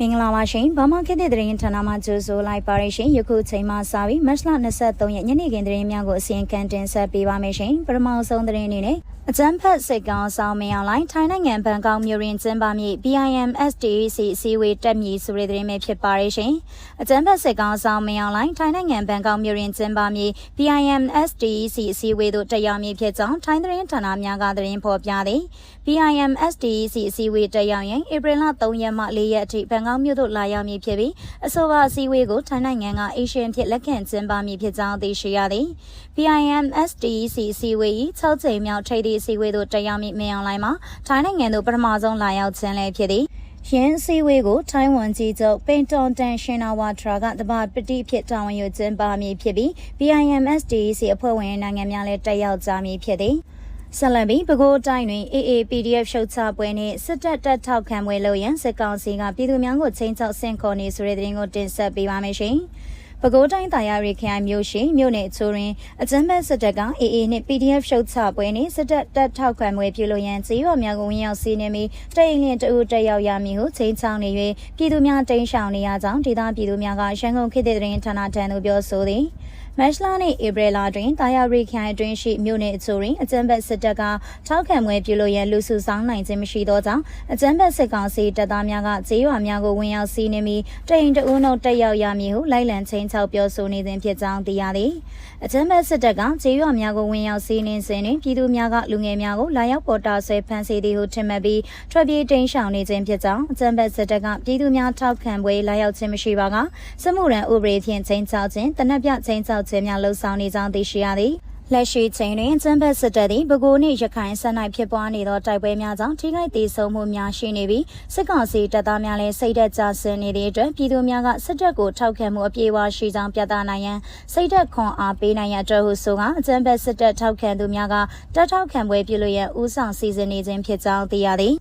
မင်္ဂလာပါရှင်ဘာမခေတ်တဲ့သတင်းဌာနမှကြိုဆိုလိုက်ပါရရှင်ယခုချိန်မှစပြီးမတ်လ23ရက်ညနေခင်းသတင်းများကိုအစီရင်ခံတင်ဆက်ပေးပါမယ်ရှင်ပထမဆုံးသတင်းအနေနဲ့အကြမ်းဖက်စစ်ကောင်ဆောင်မင်းအောင်လိုင်းထိုင်းနိုင်ငံဘန်ကောက်မြို့တွင်ကျင်းပမည့် BIMSTC အစည်းအဝေးတက်မည်ဆိုတဲ့သတင်းပဲဖြစ်ပါရရှင်အကြမ်းဖက်စစ်ကောင်ဆောင်မင်းအောင်လိုင်းထိုင်းနိုင်ငံဘန်ကောက်မြို့တွင်ကျင်းပမည့် BIMSTC အစည်းအဝေးသို့တက်ရောက်မည်ဖြစ်ကြောင်းထိုင်းသတင်းဌာနများကသတင်းဖော်ပြသည် BIMSTC အစည်းအဝေးတက်ရောက်ရင်ဧပြီလ3ရက်မှ4ရက်အထိဘန်ကောက်မြို့သို့လာရောက်မည်ဖြစ်ပြီးအဆိုပါအစည်းအဝေးကိုထိုင်းနိုင်ငံကအေရှင်ဖြစ်လက်ခံကျင်းပမည်ဖြစ်ကြောင်းသိရှိရသည် BIMSTC အစည်းအဝေး၏6ကြိမ်မြောက်ထိပ်သီးအစည်းအဝေးသို့တက်ရောက်မည့်မင်းအောင်လိုင်းမှာထိုင်းနိုင်ငံသို့ပထမဆုံးလာရောက်ခြင်းလည်းဖြစ်သည်ရင်းစည်းဝေးကိုထိုင်းဝန်ကြီးချုပ်ပင်တွန်တန်ရှင်နာဝါထရာကတပါပတိဖြစ်တာဝန်ယူကျင်းပမည်ဖြစ်ပြီး BIMSTC အဖွဲ့ဝင်နိုင်ငံများလည်းတက်ရောက်ကြမည်ဖြစ်သည် ဆက်လက်ပြီးပဲခူးတိုင်းတွင် AAPDF ရှုတ်ချပွဲနှင့်စစ်တပ်တပ်ထောက်ခံပွဲလုပ်ရန်စစ်ကောင်စီကပြည်သူများကိုချိန်ချောက်ဆင့်ခေါ်နေဆိုတဲ့သတင်းကိုတင်ဆက်ပေးပါမယ်ရှင်။ ပဲခူးတိုင်းတာယာရီခရိုင်မြို့ရှိမြို့နယ်ချိုးတွင်အကြမ်းဖက်စစ်တပ်က AA နှင့် PDF ရှုတ်ချပွဲနှင့်စစ်တပ်တပ်ထောက်ခံပွဲပြုလုပ်ရန်ကြေးရွာများကိုဝင်ရောက်စီးနှင်းပြီးတအိမ်လျင်တအူတက်ရောက်ရမည်ဟုချိန်ချောင်းနေ၍ပြည်သူများတိမ်းရှောင်နေရကြောင်းဒေသပြည်သူများကရန်ကုန်ခေတ်သစ်သတင်းဌာနထံသို့ပြောဆိုသည်။မတ်လနှင့်ဧပြီလတွင်တာယာရီခိုင်အတွင်းရှိမြို့နယ်အချို့တွင်အကြမ်းဖက်စစ်တပ်ကထောက်ခံပွဲပြုလုပ်ရန်လူစုဆောင်းနိုင်ခြင်းမရှိသောကြောင့်အကြမ်းဖက်စစ်ကောင်စီတပ်သားများကဈေးရွာများကိုဝင်ရောက်စီးနှင်းပြီးတရင်တဦးနှုတ်တက်ရောက်ရမည်ဟုလိုက်လံချင်းချောက်ပြောဆိုနေခြင်းဖြစ်ကြောင်းသိရသည်အကြမ်းဖက်စစ်တပ်ကဈေးရွာများကိုဝင်ရောက်စီးနှင်းစဉ်တွင်ပြည်သူများကလူငယ်များကိုလာရောက်ပေါ်တာဆွဲဖမ်းဆီးသည်ဟုထင်မှတ်ပြီးထွက်ပြေးတိမ်းရှောင်နေခြင်းဖြစ်ကြောင်းအကြမ်းဖက်စစ်တပ်ကပြည်သူများထောက်ခံပွဲလာရောက်ခြင်းမရှိပါကစစ်မှုရန်ဥပဒေဖြင့်ချင်းချောက်ခြင်းတနက်ပြချင်းချောက်ခြင်းများလှုံ့ဆော်နေကြောင်းသိရှိရသည် လက်ရှိချိန်တွင်ကျန်းဖက်စစ်တပ်သည်ပဲခူးနှင့်ရခိုင်ဆက်နိုင်ဖြစ်ပွားနေသောတိုက်ပွဲများကြောင့်ထိခိုက်ဒေဆုံးမှုများရှိနေပြီးစစ်ကောင်စီတပ်သားများလည်းစိတ်သက်ကြဆင်းနေတဲ့အတွက်ပြည်သူများကစစ်တပ်ကိုထောက်ခံမှုအပြည့်အဝရှိကြောင်းပြသနိုင်ရန်စိတ်သက်ခွန်အားပေးနိုင်ရန်အတွက်ဟုဆိုကအကျန်းဖက်စစ်တပ်ထောက်ခံသူများကတပ်ထောက်ခံပွဲပြုလုပ်ရန်ဦးဆောင်စီစဉ်နေခြင်းဖြစ်ကြောင်းသိရသည်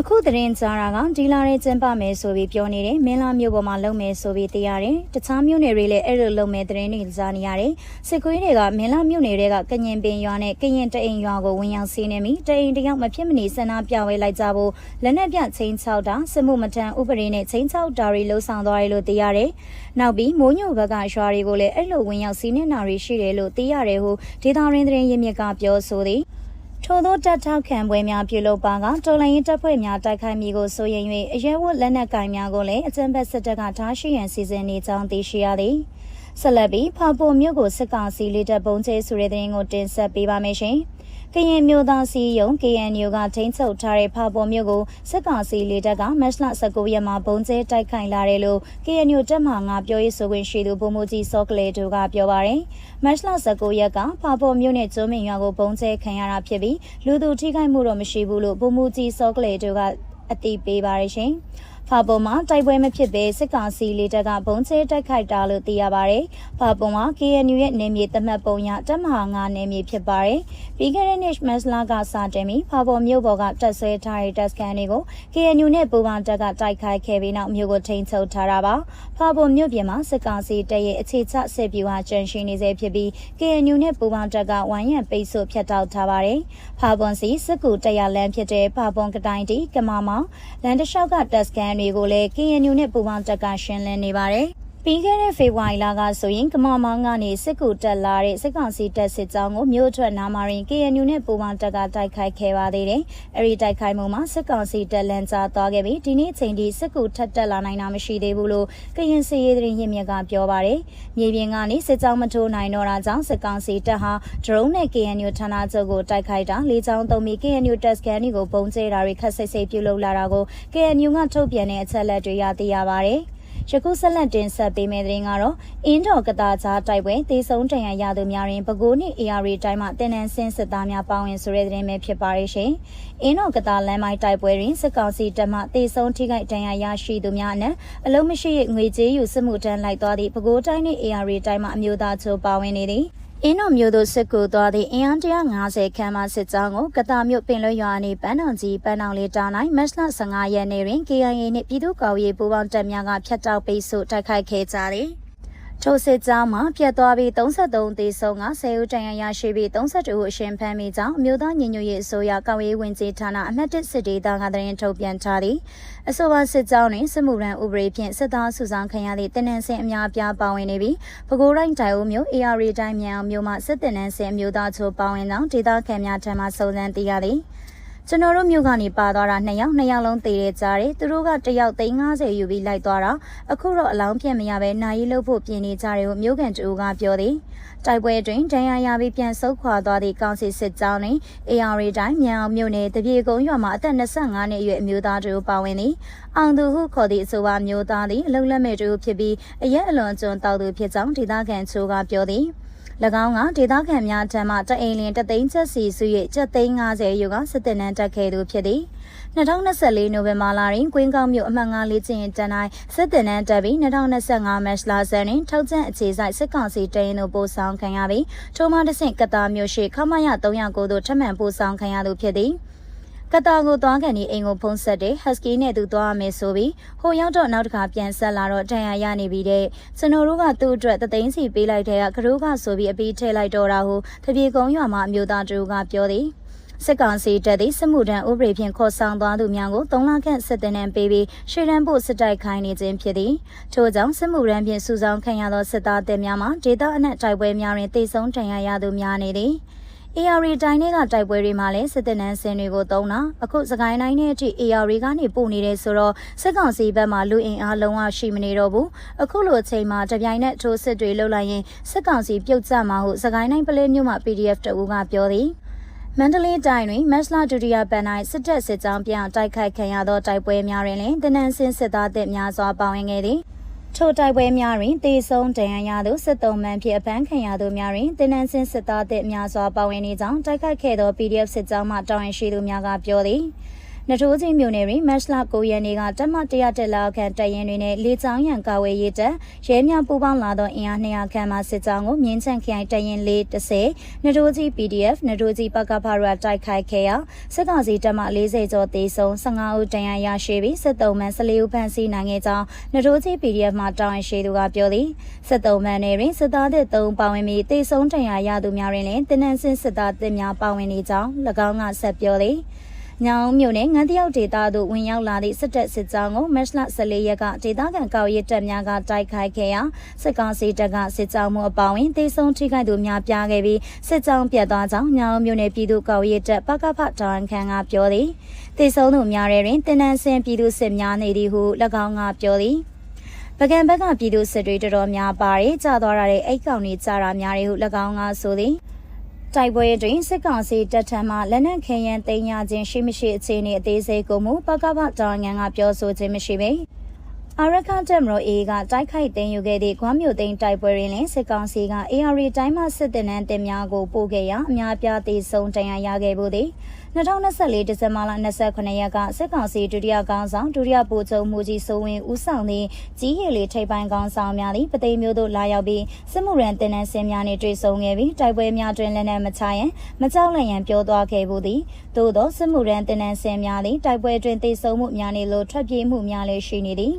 အခုသတင်းကြားတာကဒီလာရဲကျင်းပမယ်ဆိုပြီးပြောနေတယ်မင်းလာမျိုးပေါ်မှာလုံမယ်ဆိုပြီးသိရတယ်တခြားမျိုးနယ်တွေလည်းအဲ့လိုလုံမယ်သတင်းတွေကြားနေရတယ်စစ်ခွေးတွေကမင်းလာမျိုးနယ်တွေကကရင်ပင်ရွာနဲ့ကရင်တအိမ်ရွာကိုဝင်ရောက်စီးနေပြီတအိမ်တယောက်မဖြစ်မနေဆန္ဒပြဝဲလိုက်ကြဖို့လက်နက်ပြချင်းချောက်တာစစ်မှုမထမ်းဥပဒေနဲ့ချင်းချောက်တာတွေလှုံ့ဆော်သွားတယ်လို့သိရတယ်နောက်ပြီးမိုးညိုဘက်ကရွာတွေကိုလည်းအဲ့လိုဝင်ရောက်စီးနေတာတွေရှိတယ်လို့သိရတယ်ဟုဒေတာရင်းသတင်းရင်းမြစ်ကပြောဆိုသည် ထို့သောတပ်ထောက်ခံပွဲများပြုလုပ်ပါကတော်လိုင်းရင်တပ်ဖွဲ့များတိုက်ခိုက်မိကိုစိုးရိမ်၍အရဲဝတ်လက်နက်ကင်များကိုလည်းအကြံဖက်စစ်တပ်ကထားရှိရန်စီစဉ်နေကြောင်းသိရှိရသည်ဆက်လက်ပြီးဖာပုံမြို့ကိုစစ်ကောင်စီလေးတပ်ပုံကျဲဆိုတဲ့တဲ့ရင်ကိုတင်ဆက်ပေးပါမယ်ရှင်။ ကရင်မျိုးသားစီယုံ KNU ကထိန်းချုပ်ထားတဲ့ဖာပေါ်မြို့ကိုစစ်ကောင်စီလေတပ်ကမတ်လ19ရက်မှာဘုံကျဲတိုက်ခိုက်လာတယ်လို့ KNU တပ်မှငါပြောရေးဆိုခွင့်ရှိသူဗိုလ်မှူးကြီးစောကလေးတို့ကပြောပါရယ်မတ်လ19ရက်ကဖာပေါ်မြို့နဲ့ကျွန်းမင်ရွာကိုဘုံကျဲခံရတာဖြစ်ပြီးလူသူထိခိုက်မှုတော့မရှိဘူးလို့ဗိုလ်မှူးကြီးစောကလေးတို့ကအသိပေးပါရရှင်။ ဖာပုံမှာတိုက်ပွဲမဖြစ်ဘဲစစ်ကောင်စီလေတပ်ကဘုံချဲတိုက်ခိုက်တာလို့သိရပါတယ်။ဖာပုံမှာ KNU ရဲ့နေမြေသတ်မှတ်ပုံရတပ်မဟာ9နေမြေဖြစ်ပါတယ်။ပြီးခဲ့တဲ့နှစ်မတ်လကစတင်ပြီးဖာပုံမြို့ပေါ်ကတပ်ဆွဲထားတဲ့တပ်စကန်တွေကို KNU နဲ့ပူးပေါင်းတပ်ကတိုက်ခိုက်ခဲ့ပြီးနောက်မြို့ကိုထိန်းချုပ်ထားတာပါ။ဖာပုံမြို့ပြင်မှာစစ်ကောင်စီတပ်ရဲ့အခြေချစစ်ဗျူဟာကျန်ရှိနေစေဖြစ်ပြီး KNU နဲ့ပူးပေါင်းတပ်ကဝိုင်းရံပိတ်ဆို့ဖျက်တောက်ထားပါတယ်။ဖာပုံစီစစ်ကူတပ်ရလမ်းဖြစ်တဲ့ဖာပုံကတိုင်းတီကမာမောင်လန်တလျှောက်ကတပ်စကန်တွေကိုလည်း KNU နဲ့ပူးပေါင်းတပ်က ရှင်းလင်းနေပါတယ်။ ပြီးခဲ့တဲ့ဖေဖော်ဝါရီလကဆိုရင်ကမမောင်ကနေစစ်ကူတက်လာတဲ့စစ်ကောင်စီတပ်စစ်ကြောင်းကိုမြို့ထွက်နာမာရင် KNU နဲ့ပူးပေါင်းတပ်ကတိုက်ခိုက်ခဲ့ပါသေးတယ်။အဲဒီတိုက်ခိုက်မှုမှာစစ်ကောင်စီတပ်လန်ကြားသွားခဲ့ပြီးဒီနေ့ချိန်ထိစစ်ကူထပ်တက်လာနိုင်တာမရှိသေးဘူးလို့ကရင်စီရေးသတင်းရင်းမြစ်ကပြောပါတယ်။မြေပြင်ကနေစစ်ကြောင်းမထိုးနိုင်တော့တာကြောင့်စစ်ကောင်စီတပ်ဟာ drone နဲ့ KNU ဌာနချုပ်ကိုတိုက်ခိုက်တာလေးချောင်းသုံးပြီး KNU တပ်စကန်တွေကိုပုံကျဲတာတွေခက်ဆိတ်ဆိတ်ပြုလုပ်လာတာကို KNU ကထုတ်ပြန်တဲ့အချက်လက်တွေရသိရပါတယ်။ ယခုဆက်လက်တင်ဆက်ပေးမယ့်သတင်းကတော့အင်းတော်ကတာကြားတိုက်ပွဲသေဆုံးတန်ရရသူများတွင်ပဲခူးနှင့် AR တိုင်းမှတင်နန်းစင်းစစ်သားများပါဝင်ဆိုတဲ့သတင်းပဲဖြစ်ပါရဲ့ရှင်။အင်းတော်ကတာလမ်းမိုက်တိုက်ပွဲတွင်စစ်ကောင်စီတပ်မှသေဆုံးထိခိုက်ဒဏ်ရာရရှိသူများအနက်အလုံးမရှိငွေကြေးယူစစ်မှုထမ်းလိုက်သွားသည့်ပဲခူးတိုင်းနှင့် AR တိုင်းမှအမျိုးသားချို့ပါဝင်နေသည်။ အင်းတော်မျိုးတို့စစ်ကူသွားသည့်အင်အား150ခန်းမှစစ်ကြောင်းကိုကတာမြို့ပင်လွှဲရွာနေပန်းတော်ကြီးပန်းတော်လေးတောင်းနိုင်မတ်လ15ရက်နေ့တွင် KIA နှင့်ပြည်သူ့ကော်ရေးပူးပေါင်းတပ်များကဖျက်တောက်ပိတ်ဆို့တိုက်ခိုက်ခဲ့ကြသည်။ ထထိုစစ်ကြောင်းမှာပြတ်သွားပြီး33သေဆုံးက10ဦးတန်ရာရရှိပြီး32ဦးအရှင်ဖမ်းမိကြောင်းအမျိုးသားညီညွတ်ရေးအစိုးရကာဝေးဝင်ကြီးဌာနအမှတ်1စစ်ဒေသကသတင်းထုတ်ပြန်ထားသည်အဆိုပါစစ်ကြောင်းတွင်စစ်မှုရန်ဥပဒေဖြင့်စစ်သားစုဆောင်ခံရသည့်တင်းနန်းစင်အများအပြားပါဝင်နေပြီးပဲခူးတိုင်းတိုင်ဦးမြို့ AR တိုင်းမြန်အောင်မြို့မှစစ်တင်နန်းစင်အမျိုးသားချို့ပါဝင်သောဒေသခံများထံမှစုံစမ်းသိရသည် ကျွန်တော်တို့မြို့ကနေပါသွားတာနှစ်ယောက်နှစ်ယောက်လုံးတည်ရကြတယ်သူတို့ကတယောက်350ယူပြီးလိုက်သွားတာအခုတော့အလောင်းပြက်မရပဲနိုင်ရီလို့ဖို့ပြင်နေကြတယ်လို့မြို့ကန်တူကပြောသည်တိုက်ပွဲတွင်ဒဏ်ရာရပြီးပြန်ဆုတ်ခွာသွားသည့်ကောင်စီစစ်ကြောင်းတွင် AR တိုင်းမြန်အောင်မြို့နယ်တပြေကုန်းရွာမှာအသက်25နှစ်အရွယ်အမျိုးသားတို့ပါဝင်သည်အောင်သူဟုခေါ်သည့်အဆိုပါမျိုးသားသည်အလုံလက်မဲ့တို့ဖြစ်ပြီးအရက်အလွန်ကျွန်းတောက်သူဖြစ်ကြောင်းဒေသခံချိုးကပြောသည်၎ င်းကဒေသခံများထံမှတအိမ်လင်တသိန်းချက်စီစု၍ချက်သိန်း90ယူကစစ်တပ်နှံတက်ခဲ့သူဖြစ်သည်2024နိုဝင်ဘာလတွင်ကွင်းကောင်းမြို့အမှတ်9လေးချင်းတန်းတိုင်းစစ်တပ်နှံတက်ပြီး2025မတ်လဆန်တွင်ထောက်ကျန့်အခြေဆိုင်စစ်ကောင်စီတရင်တို့ပို့ဆောင်ခံရပြီးထိုမှတဆင့်ကတာမြို့ရှိခမရ309တို့ထပ်မံပို့ဆောင်ခံရသူဖြစ်သည် ကတာကိုသွားကန်ဒီအိမ်ကိုဖုံးဆက်တဲ့ Husky နဲ့သူသွားရမယ်ဆိုပြီးဟိုရောက်တော့နောက်တစ်ခါပြန်ဆက်လာတော့တန်ရာရနေပြီတဲ့ကျွန်တော်တို့ကသူ့အတွက်တသိန်းစီပေးလိုက်တဲ့ကကရိုးကဆိုပြီးအပီးထည့်လိုက်တော့တာဟုတပြေကုန်းရွာမှာအမျိုးသားတူကပြောသည်စစ်ကောင်စီတပ်သည်စစ်မှုထမ်းဥပဒေဖြင့်ခေါ်ဆောင်သွားသူများကို3လခန့်စစ်တင်နှံပေးပြီးရှေ့တန်းဖို့စစ်တိုက်ခိုင်းနေခြင်းဖြစ်သည်ထို့ကြောင့်စစ်မှုထမ်းဖြင့်စုဆောင်ခံရသောစစ်သားတပ်များမှဒေသအနှံ့တိုက်ပွဲများတွင်တိတ်ဆုံးထန်ရရသူများနေသည် AR တိုင်းတွေကတိုက်ပွဲတွေမှာလည်းစစ်တပ်နန်းစင်တွေကိုတုံးတာအခုစကိုင်းတိုင်းနဲ့အထိ AR ကနေပို့နေတယ်ဆိုတော့စစ်ကောင်စီဘက်မှာလူအင်အားလုံးဝရှိမနေတော့ဘူးအခုလိုအချိန်မှာတပြိုင်နက်ထိုးစစ်တွေလှုပ်လိုက်ရင်စစ်ကောင်စီပြုတ်ကျမှာဟုစကိုင်းတိုင်းပလဲမြို့မှာ PDF တအူးကပြောသည်မန္တလေးတိုင်းတွင်မက်စလာဒုတိယပန်တိုင်းစစ်တပ်စစ်ကြောင်းပြောင်းတိုက်ခိုက်ခံရသောတိုက်ပွဲများတွင်လည်းတနန်စင်စစ်သားတပ်များစွာပါဝင်ခဲ့သည် ထိုတိုက်ပွဲများတွင်တေဆုံးဒဏ်ရာရသူစစ်တုံးမှန်ဖြစ်အပန်းခံရသူများတွင်တင်းနန်းစင်စစ်သားတပ်များစွာပါဝင်နေကြောင်းတိုက်ခိုက်ခဲ့သော PDF စစ်ကြောင်းမှတာဝန်ရှိသူများကပြောသည် နထိုးချင်းမြို့နယ်တွင်မတ်လ9ရက်နေ့ကတက်မ100တက်လောက်ခန့်တပ်ရင်တွေနဲ့လေကြောင်းရန်ကာဝေးရေးတပ်ရဲများပူးပေါင်းလာသောအင်အား200ခန့်မှစစ်ကြောင်းကိုမြင်းချန်ခရိုင်တပ်ရင်430နထိုးကြီး PDF နထိုးကြီးပကဖရတိုက်ခိုက်ခဲ့ရာစစ်ကောင်စီတပ်မှ40ကျော်တေဆုံး15ဦးတန်ရာရရှိပြီးစစ်တုံးမှန်14ဦးဖမ်းဆီးနိုင်ခဲ့ကြောင်းနထိုးကြီး PDF မှတာဝန်ရှိသူကပြောသည်စစ်တုံးမှန်နယ်တွင်စစ်သားတပ်3ပါဝင်ပြီးတေဆုံးတန်ရာရသူများတွင်လည်းတင်းနန်းစင်စစ်သားတပ်များပါဝင်နေကြောင်း၎င်းကဆက်ပြောသည် ညောင်မြို့နယ်ငန်းတယောက်ဒေသသို့ဝင်ရောက်လာသည့်စစ်တပ်စစ်ကြောင်းကိုမတ်လ14ရက်ကဒေသခံကောက်ရစ်တပ်များကတိုက်ခိုက်ခဲ့ရာစစ်ကောင်စီတပ်ကစစ်ကြောင်းမှုအပေါင်းဝင်တေဆုံးထိခိုက်သူများပြားခဲ့ပြီးစစ်ကြောင်းပြတ်သွားကြောင်းညောင်မြို့နယ်ပြည်သူကောက်ရစ်တပ်ပကဖတာဝန်ခံကပြောသည်တေဆုံးသူများတွင်တင်နန်းစင်ပြည်သူစစ်များနေသည်ဟု၎င်းကပြောသည်ပကံဘက်ကပြည်သူစစ်တွေတော်တော်များပါတယ်ကြာသွားတဲ့အိတ်ကောင်တွေကြာတာများတွေဟု၎င်းကဆိုသည် တိုက်ပွဲတွင်စစ်ကောင်စီတပ်ထံမှလက်နက်ခဲယမ်းသိမ်းရခြင်းရှိမရှိအခြေအနေအသေးစိတ်ကိုမူပကပတာငန်ကပြောဆိုခြင်းမရှိပေအာရခတက်မရိုအေကတိုက်ခိုက်သိမ်းယူခဲ့သည့်ဂွမ်းမြို့သိမ်းတိုက်ပွဲတွင်လည်းစစ်ကောင်စီက AR တိုင်းမှစစ်တပ်နှံတင်များကိုပို့ခဲ့ရာအများပြားသေဆုံးဒဏ်ရာရခဲ့မှုသည် 2024ဒီဇင်ဘာလ29ရက်ကစစ်ကောင်စီဒုတိယကောင်းဆောင်ဒုတိယဗိုလ်ချုပ်မှုကြီးစိုးဝင်းဦးဆောင်သည့်ကြီးရည်လေးထိပ်ပိုင်းကောင်းဆောင်များသည်ပသိမ်မျိုးသို့လာရောက်ပြီးစစ်မှုရန်တင်နန်းစင်များနှင့်တွေ့ဆုံခဲ့ပြီးတိုက်ပွဲများတွင်လည်းမချရန်မကြောက်လန့်ရန်ပြောသွားခဲ့မှုသည်သို့သောစစ်မှုရန်တင်နန်းစင်များသည်တိုက်ပွဲတွင်သေဆုံးမှုများနေလို့ထွက်ပြေးမှုများလည်းရှိနေသည်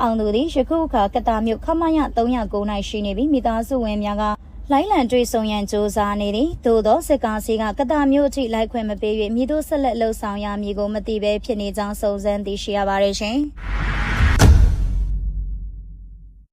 အောင်သူသည်ယခုအခါကတာမြို့ခမရ309၌ရှိနေပြီးမိသားစုဝင်များက လိုက်လံတွေ့ဆုံရန်စ조사နေသည်သို့သောစစ်ကောင်စီကကတာမျိုးအထိလိုက်ခွင့်မပေး၍မိတို့ဆက်လက်လှုပ်ဆောင်ရမည်ကိုမသိဘဲဖြစ်နေကြောင်းစုံစမ်းသိရှိရပါတယ်ရှင်